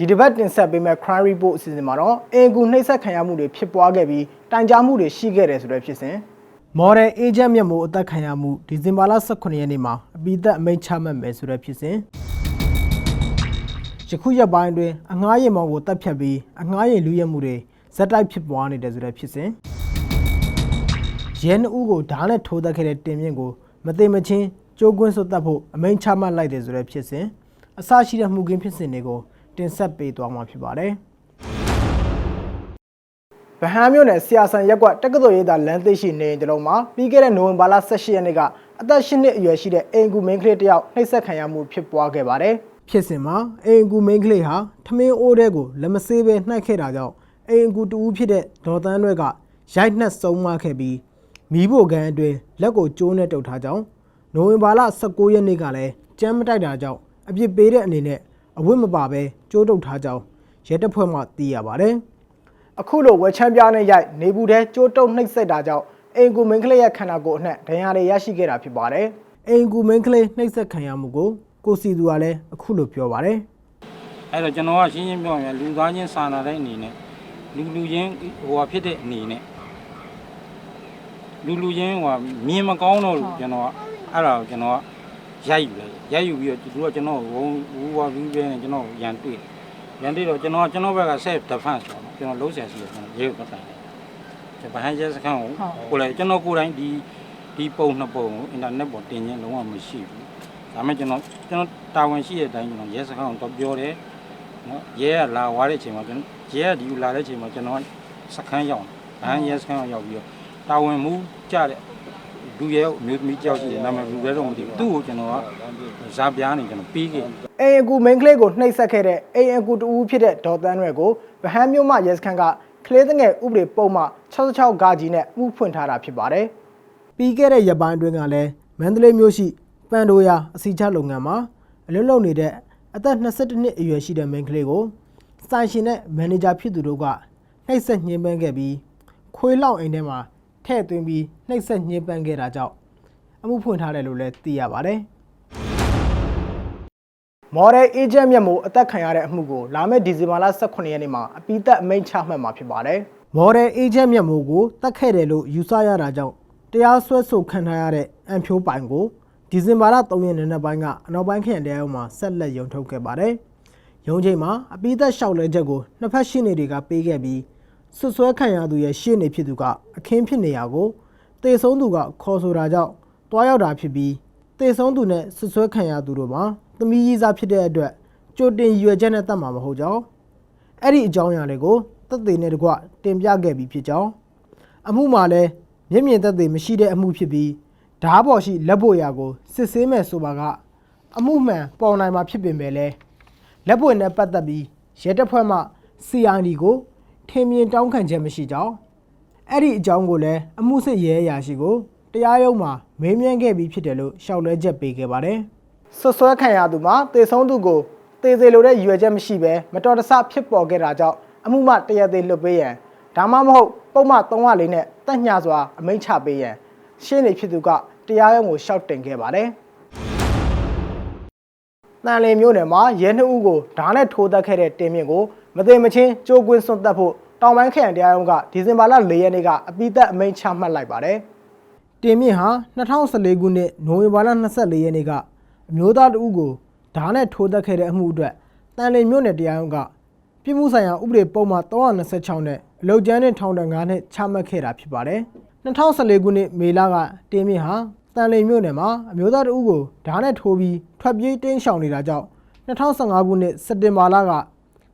ဒီတစ်ပတ်တင်ဆက်ပေးမဲ့ crime report အစီအစဉ်မှာတော့အင်ကူနှိပ်စက်ခံရမှုတွေဖြစ်ပွားခဲ့ပြီးတိုင်ကြားမှုတွေရှိခဲ့တယ်ဆိုတဲ့ဖြစ်စဉ် model agent မြတ်မိုးအသက်ခံရမှုဒီဇင်ဘာလ18ရက်နေ့မှာအပိသက်အမိန့်ချမှတ်မယ်ဆိုတဲ့ဖြစ်စဉ်ယခုရက်ပိုင်းအတွင်းအငှားရင်မောင်ကိုတပ်ဖြတ်ပြီးအငှားရင်လူရဲမှုတွေဇက်တိုက်ဖြစ်ပွားနေတယ်ဆိုတဲ့ဖြစ်စဉ်ရဲနှစ်ဦးကိုဓာတ်နဲ့ထိုးသက်ခဲ့တဲ့တင်မြင့်ကိုမသိမချင်းကြိုးကွင်းစွတ်တက်ဖို့အမိန့်ချမှတ်လိုက်တယ်ဆိုတဲ့ဖြစ်စဉ်အစရှိတဲ့မှုခင်းဖြစ်စဉ်တွေကို တင်ဆက်ပေးသွားမှာဖြစ်ပါတယ်။ဗဟန်းမြို့နယ်ဆီယာဆန်ရက်ကွက်တက္ကသိုလ်ရိပ်သာလမ်းသိရှိနေအိမ်တစ်လုံးမှာပြီးခဲ့တဲ့နိုဝင်ဘာလ18ရက်နေ့ကအသက်10နှစ်အရွယ်ရှိတဲ့အိမ်ကူမင်းကလေးတစ်ယောက်နှိပ်စက်ခံရမှုဖြစ်ပွားခဲ့ပါတယ်။ဖြစ်စဉ်မှာအိမ်ကူမင်းကလေးဟာထမင်းအိုးတဲကိုလက်မဆေးဘဲနှိုက်ခဲ့တာကြောင့်အိမ်ကူတူဦးဖြစ်တဲ့ဒေါ်တန်းရွက်ကရိုက်နှက်ဆုံးမခဲ့ပြီးမိဖို့ကန်အတွင်းလက်ကိုကျိုးနဲ့တုပ်ထားကြောင်းနိုဝင်ဘာလ19ရက်နေ့ကလည်းကြမ်းမတိုက်တာကြောင့်အပြစ်ပေးတဲ့အနေနဲ့ အဝတ်မပါဘဲကျိုးတုပ်ထားကြောင်းရဲတပ်ဖွဲ့မှသိရပါတယ်။အခုလိုဝက်ချမ်းပြားနဲ့ရိုက်နေဘူးတဲ့ကြိုးတုပ်နှိပ်စက်တာကြောင့်အင်ကူမင်းကလေးရဲ့ခန္ဓာကိုယ်အနှံ့ဒဏ်ရာတွေရရှိခဲ့တာဖြစ်ပါတယ်။အင်ကူမင်းကလေးနှိပ်စက်ခံရမှုကိုကိုစီသူကလည်းအခုလိုပြောပါတယ်အဲ့တော့ကျွန်တော်ကရှင်းရှင်းပြောရင်လူသားချင်းစာနာတဲ့အနေနဲ့လူလူချင်းဟိုဟာဖြစ်တဲ့အနေနဲ့လူလူချင်းဟိုဟာမြင်မကောင်းတော့လို့ကျွန်တော်ကအဲ့ဒါကိုကျွန်တော်က ရိုက်ယူလိုက်ရိုက်ယူပြီးတော့သူကကျွန်တော်ကိုဝူဝါပြီးပဲနဲ့ကျွန်တော်ကိုရန်တွေ့ရန်တွေ့တော့ကျွန်တော်ကကျွန်တော်ဘက်က self defense ပေါ့နော်ကျွန်တော်လုံးဆယ်စီတယ်ကျွန်တော်ရေးကိုပတ်တိုင်တယ်ကျွန်တော်ဗဟန်းရဲစခန်းကိုကိုယ်လည်းကျွန်တော်ကိုယ်တိုင်ဒီဒီပုံနှစ်ပုံကိုအင်တာနက်ပေါ်တင်ခြင်းလုံးဝမရှိဘူးဒါပေမဲ့ကျွန်တော်ကျွန်တော်တာဝန်ရှိတဲ့အတိုင်းကျွန်တော်ရဲစခန်းကိုတော့ပြောတယ်နော်ရဲကလာသွားတဲ့အချိန်မှာကျွန်တော်ရဲကဒီကိုလာတဲ့အချိန်မှာကျွန်တော်စခန်းရောက်တယ်။ဘန်းရဲစခန်းရောက်ပြီးတော့တာဝန်မှုကြတဲ့ လူရဲအမျိုးသမီးကြောက်ရှိတယ်နာမည်လူရဲတော့မသိဘူး။သူ့ကိုကျွန်တော်ကဇာပြားနေကျွန်တော်ပြီးခဲ့။အင်ကူမင်းကလေးကိုနှိပ်စက်ခဲ့တဲ့အင်ကူတူဦးဖြစ်တဲ့ဒေါ်တန်းရွယ်ကိုဗဟန်းမြို့မှရဲစခန်းကကလေးငယ်ဥပဒေပုံမှ66ဂါကြီးနဲ့ဥဖွင့်ထားတာဖြစ်ပါတယ်။ပြီးခဲ့တဲ့ရက်ပိုင်းအတွင်းကလည်းမန္တလေးမြို့ရှိပန်ဒိုယာအစီချလုပ်ငန်းမှာအလုပ်လုပ်နေတဲ့အသက်22နှစ်အရွယ်ရှိတဲ့မိန်းကလေးကိုစိုင်ရှင်နဲ့မန်နေဂျာဖြစ်သူတို့ကနှိပ်စက်ညှဉ်းပန်းခဲ့ပြီးခွေးလောက်အိမ်ထဲမှာ ထည့်သွင်းပြီးနှိပ်စက်ညှဉ်းပန်းခဲ့တာကြောင့်အမှုဖွင့်ထားတယ်လို့လည်းသိရပါတယ်။မော်ဒယ်အေဂျင့်မြတ်မို့အသက်ခံရတဲ့အမှုကိုလာမယ့်ဒီဇင်ဘာလ18ရက်နေ့မှာအပိသက်အမိန့်ချမှတ်မှာဖြစ်ပါတယ်။မော်ဒယ်အေဂျင့်မြတ်မို့ကိုတတ်ခဲ့တယ်လို့ယူဆရတာကြောင့်တရားစွဲဆိုခံထားရတဲ့အန်ဖြိုးပိုင်ကိုဒီဇင်ဘာလ3ရက်နေ့နေ့ပိုင်းကအနောက်ပိုင်းခရိုင်တရားရုံးမှာဆက်လက်ရုံထုတ်ခဲ့ပါတယ်။ရုံးချိန်မှာအပိသက်လျှောက်လဲချက်ကိုနှစ်ဖက်ရှင်းနေတွေကပေးခဲ့ပြီး ဆွဆွဲခံရသူရဲ့ရှင်းနေဖြစ်သူကအခင်းဖြစ်နေရကိုတေဆုံးသူကခေါ်ဆိုတာကြောင့်တွားရောက်တာဖြစ်ပြီးတေဆုံးသူနဲ့ဆွဆွဲခံရသူတို့မှာသမီးကြီးစားဖြစ်တဲ့အတွက်ကြိုတင်ရွယ်ချက်နဲ့တတ်မှာမဟုတ်ကြောင်းအဲ့ဒီအကြောင်းအရာတွေကိုသက်သေနဲ့တကွတင်ပြခဲ့ပြီးဖြစ်ကြောင်းအမှုမှာလည်းမျက်မြင်သက်သေမရှိတဲ့အမှုဖြစ်ပြီးဓားပေါ်ရှိလက်ဖို့ရာကိုစစ်ဆေးမဲ့ဆိုပါကအမှုမှန်ပေါ်နိုင်မှာဖြစ်ပေမဲ့လည်းလက်ပွင့်နဲ့ပတ်သက်ပြီးရဲတပ်ဖွဲ့မှ CID ကို ထင်မြင်တောင်းခံချက်မရှိကြောင်းအဲ့ဒီအကြောင်းကိုလည်းအမှုစစ်ရဲအရာရှိကိုတရားရုံးမှာမေးမြန်းခဲ့ပြီးဖြစ်တယ်လို့ရှောက်လဲချက်ပေးခဲ့ပါတယ်ဆွဆွဲခံရသူမှာတေဆုံးသူကိုတေစေလိုတဲ့ရည်ရွယ်ချက်မရှိဘဲမတော်တဆဖြစ်ပေါ်ခဲ့တာကြောင့်အမှုမှတရားသေးလွတ်ပေးရန်ဒါမှမဟုတ်ပုံမှန်304နဲ့တက်ညှစွာအမိန့်ချပေးရန်ရှင်းနေဖြစ်သူကတရားရုံးကိုရှောက်တင်ခဲ့ပါတယ်။တန်လင်မျိုးနယ်မှာရဲနှစ်ဦးကိုဓာတ်နဲ့ထိုးတက်ခဲ့တဲ့တင်မြင့်ကို မသိမချင်းကြိုးကွင်းစွန့်တက်ဖို့တောင်ပိုင်းခရိုင်တရားရုံးကဒီဇင်ဘာလ4ရက်နေ့ကအပိသက်အမိန့်ချမှတ်လိုက်ပါတယ်။တင်မြင့်ဟာ2014ခုနှစ်နိုဝင်ဘာလ24ရက်နေ့ကအမျိုးသားတဦးကိုဓာတ်နဲ့ထိုးတက်ခဲ့တဲ့အမှုအတွက်တန်လင်မျိုးနယ်တရားရုံးကပြည်မှုဆိုင်ရာဥပဒေပုံမှန်326နဲ့အလုတ်ကျန်းနဲ့ထောင်ဒဏ်9နှစ်ချမှတ်ခဲ့တာဖြစ်ပါတယ်။2014ခုနှစ်မေလကတင်မြင့်ဟာတန်လင်မျိုးနယ်မှာအမျိုးသားတဦးကိုဓာတ်နဲ့ထိုးပြီးထွက်ပြေးတင်းရှောင်နေတာကြောင့်2015ခုနှစ်စက်တင်ဘာလက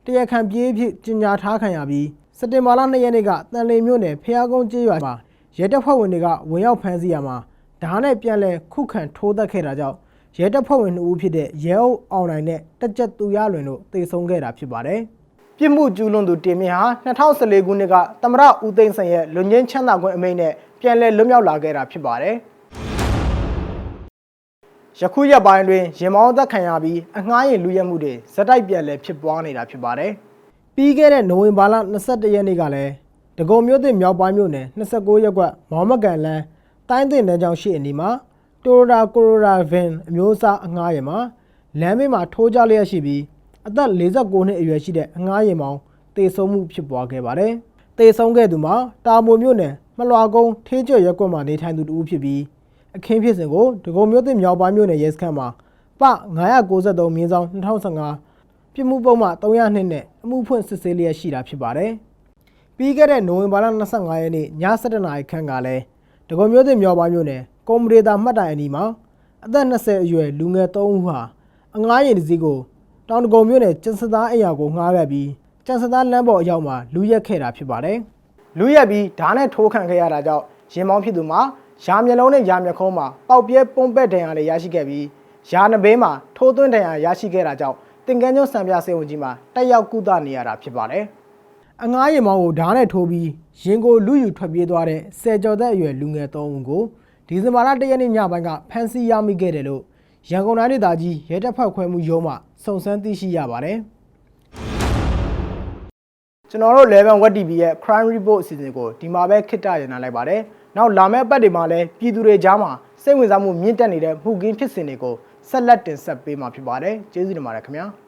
တရားခံပြေးဖြစ်ကြီးညာထားခံရပြီးစက်တင်ဘာလ2ရက်နေ့ကတန်လင်မျိုးနယ်ဖျားကုန်းကျေးရွာမှာရဲတပ်ဖွဲ့ဝင်တွေကဝင်ရောက်ဖမ်းဆီးရမှာဓာတ်နဲ့ပြန်လဲခုခံထိုးသက်ခဲ့တာကြောင့်ရဲတပ်ဖွဲ့ဝင်2ဦးဖြစ်တဲ့ရဲအုပ်အောင်နိုင်နဲ့တက်ကြက်သူရလွင်တို့တေဆုံးခဲ့တာဖြစ်ပါတယ်။ပြစ်မှုကျူးလွန်သူတင်မြင့်ဟာ2014ခုနှစ်ကသမရဦးသိန်းစိန်ရဲ့လူငင်းချမ်းသာခွင့်အမိန့်နဲ့ပြန်လည်လွတ်မြောက်လာခဲ့တာဖြစ်ပါတယ်။ ယခုရက်ပိုင်းတွင်ရင်မောင်းသက်ခံရပြီးအငှားရင်လူရက်မှုတွေဇက်တိုက်ပြန်လည်ဖြစ်ပွားနေတာဖြစ်ပါတယ်။ပြီးခဲ့တဲ့နိုဝင်ဘာလ22ရက်နေ့ကလည်းဒဂုံမြို့သစ်မြောက်ပိုင်းမြို့နယ်29ရပ်ကွက်မောင်မကန်လန်းတိုင်းတင်တန်းကျောင်းရှိအနီးမှာတိုရိုတာကိုရိုရာဗင်အမျိုးအစားအငှားရင်မှာလမ်းဘေးမှာထိုးကြလျက်ရှိပြီးအသက်49နှစ်အရွယ်ရှိတဲ့အငှားရင်မောင်တေဆုံးမှုဖြစ်ပွားခဲ့ပါတယ်။တေဆုံးခဲ့သူမှာတာမိုမြို့နယ်မလွာကုန်းထေးကျွရက်ကွက်မှာနေထိုင်သူတူဖြစ်ပြီး အခင်းဖြစ်စဉ်ကိုဒဂုံမြို့သစ်မြောက်ပိုင်းမြို့နယ်ရဲစခန်းမှာပ993မြင်းဆောင်2015ပြစ်မှုပုံမှ302နဲ့အမှုဖွင့်စစ်ဆေးလျက်ရှိတာဖြစ်ပါတယ်။ပြီးခဲ့တဲ့နိုဝင်ဘာလ25ရက်နေ့ည7:00နာရီခန့်ကလည်းဒဂုံမြို့သစ်မြောက်ပိုင်းမြို့နယ်ကွန်မရေတာမှတ်တိုင်အနီးမှာအသက်20အရွယ်လူငယ်3ဦးဟာအငားရင်တစ်စီးကိုတောင်ဒဂုံမြို့နယ်ကျန်စသားအိမ်ယာကိုငှားခဲ့ပြီးကျန်စသားလမ်းပေါ်အရောက်မှာလူရက်ခဲ့တာဖြစ်ပါတယ်။လူရက်ပြီးဓာတ်နဲ့ထိုးခံခဲ့ရတာကြောင့်ရင်မောင်းဖြစ်သူမှာ ရာမျက်လုံးနဲ့ရာမျက်ခုံးမှာပေါက်ပြဲပုံပက်ဒဏ်ရာတွေရရှိခဲ့ပြီးရာနှဘေးမှာထိုးသွင်းဒဏ်ရာရရှိခဲ့တာကြောင့်တင်ကန်းကျွန်းစံပြစေဝန်ကြီးမှာတက်ရောက်ကုသနေရတာဖြစ်ပါတယ်။အငားရင်မောင်းကိုဓာတ်နဲ့ထိုးပြီးရင်ကိုလူယူထွက်ပြေးသွားတဲ့ဆယ်ကျော်သက်အရွယ်လူငယ်၃ဦးကိုဒီဇင်ဘာလ၁ရက်နေ့ညပိုင်းကဖမ်းဆီးရမိခဲ့တယ်လို့ရန်ကုန်တိုင်းဒေသကြီးရဲတပ်ဖွဲ့ခွဲမှုရုံးမှစုံစမ်းသိရှိရပါတယ်။ကျွန်တော်တို့11 Web TV ရဲ့ Crime Report အစီအစဉ်ကိုဒီမှာပဲခਿੱတရနိုင်လိုက်ပါတယ်။ နောက်လာမယ့်အပတ်တွေမှာလည်းပြည်သူတွေကြားမှာစိတ်ဝင်စားမှုမြင့်တက်နေတဲ့မှုကင်းဖြစ်စဉ်တွေကိုဆက်လက်တင်ဆက်ပေးမှာဖြစ်ပါတယ်။ကျေးဇူးတင်ပါတယ်ခင်ဗျာ။